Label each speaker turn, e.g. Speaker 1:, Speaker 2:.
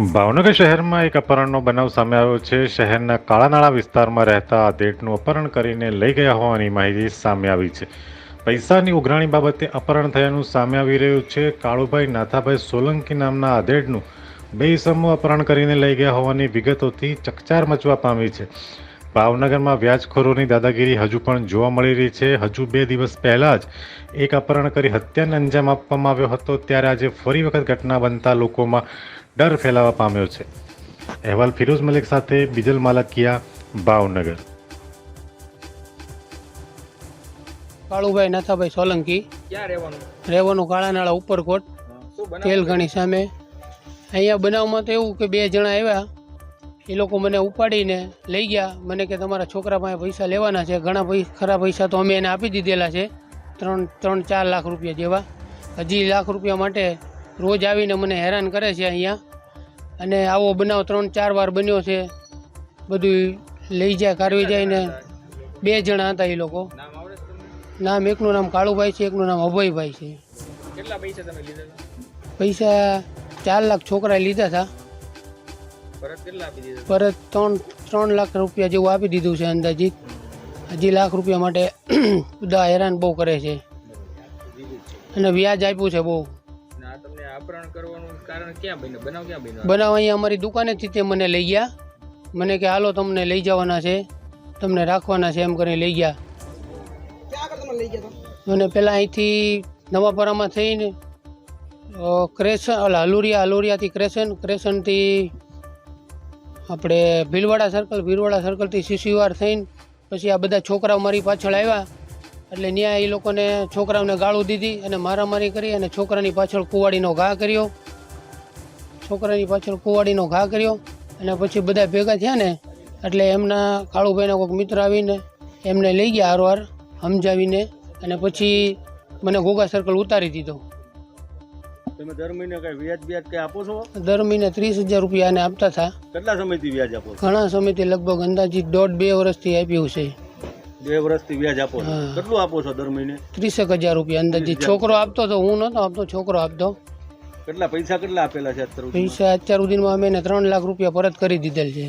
Speaker 1: ભાવનગર શહેરમાં એક અપહરણનો બનાવ સામે આવ્યો છે. શહેરના કાળાનાળા વિસ્તારમાં રહેતા આધેડનું અપહરણ કરીને લઈ ગયા હોવાની માહિતી સામે આવી છે. પૈસાની ઉઘરાણી બાબતે અપહરણ થયાનું સામે આવી રહ્યું છે. કાળુભાઈ નાથાભાઈ સોલંકી નામના આધેડનું બે ઇસમો અપહરણ કરીને લઈ ગયા હોવાની વિગતોથી ચકચાર મચવા પામી છે. ભાવનગરમાં વ્યાજખોરોની દાદાગીરી હજુ પણ જોવા મળી રહી છે. હજુ બે દિવસ પહેલાં જ એક અપહરણ કરી હત્યાને અંજામ આપવામાં આવ્યો હતો. ત્યારે આજે ફરી વખત ઘટના બનતા લોકોમાં ડર ફેલાવા પામ્યો છે. અહેવાલ ફિરોઝ મલિક સાથે બીજલ માલકિયા ભાવનગર.
Speaker 2: કાળુભાઈ નાથાભાઈ સોલંકી.
Speaker 3: ક્યાં રહેવાનું?
Speaker 2: રહેવાનું કાળાનાળા ઉપરકોટ. તેલઘણી સામે. અહીંયા બનાવમાં તો એવું કે બે જણા આવ્યા. એ લોકો મને ઉપાડીને લઈ ગયા. મને કે તમારા છોકરા પાસે પૈસા લેવાના છે. ઘણા પૈસા ખરા પૈસા તો અમે એને આપી દીધેલા છે. ત્રણ ત્રણ ચાર લાખ રૂપિયા જેવા. હજી લાખ રૂપિયા માટે રોજ આવીને મને હેરાન કરે છે અહીંયા. અને આવો બનાવ ત્રણ ચાર વાર બન્યો છે. બધું લઈ જાય કાઢવી જાય ને બે જણા હતા એ લોકો.
Speaker 3: નામ
Speaker 2: એકનું નામ કાળુભાઈ છે એકનું નામ અભયભાઈ છે.
Speaker 3: કેટલા પૈસા તમે લીધા?
Speaker 2: પૈસા ચાર લાખ છોકરાએ લીધા હતા.
Speaker 3: પરત કેટલા આપી દીધા?
Speaker 2: પરત ત્રણ ત્રણ લાખ રૂપિયા જેવું આપી દીધું છે અંદાજિત. હજી લાખ રૂપિયા માટે બધા હેરાન બહુ કરે છે. અને વ્યાજ આપ્યું છે બહુ.
Speaker 3: બનાવ ક્યાં બન્યો?
Speaker 2: બનાવ અહીંયા અમારી દુકાનેથી તે મને લઈ ગયા. મને કે હાલો તમને લઈ જવાના છે. તમને રાખવાના છે એમ કરીને લઈ ગયા. અને પહેલાં અહીંથી નવાપરામાં થઈને ક્રેશન ઓલા હલુરિયા હલુરિયાથી ક્રેશન ક્રેશનથી આપણે ભીલવાડા સર્કલ ભીલવાડા સર્કલથી શિશુવાર થઈને પછી આ બધા છોકરાઓ મારી પાછળ આવ્યા. એટલે ત્યાં એ લોકોને છોકરાઓને ગાળું દીધી અને મારામારી કરી અને છોકરાની પાછળ કુવાડીનો ઘા કર્યો. છોકરાની પાછળ કુવાડીનો ઘા કર્યો અને પછી બધા ભેગા થયા ને એટલે એમના કાળુભાઈના કોઈક મિત્ર આવીને એમને લઈ ગયા હારવાર, સમજાવીને અને પછી મને ઘોઘા સર્કલ ઉતારી દીધો.
Speaker 4: તમે દર મહિને કઈ વ્યાજ વ્યાજ કઈ આપો છો?
Speaker 2: દર મહિને ત્રીસ હજાર રૂપિયા એને આપતા હતા.
Speaker 4: કેટલા સમયથી વ્યાજ આપો
Speaker 2: ઘણા સમયથી લગભગ અંદાજિત દોઢ બે વર્ષથી આપ્યું છે.
Speaker 4: બે વર્ષથી વ્યાજ આપો છો. કેટલું આપો છો દર મહિને?
Speaker 2: ત્રીસેક હજાર રૂપિયા અંદાજિત. છોકરો આપતો તો હું નહોતો આપતો છોકરો આપતો.
Speaker 4: કેટલા પૈસા કેટલા આપેલા છે અત્યાર
Speaker 2: પૈસા અત્યાર સુધીમાં અમે ત્રણ લાખ રૂપિયા પરત કરી દીધેલ છે.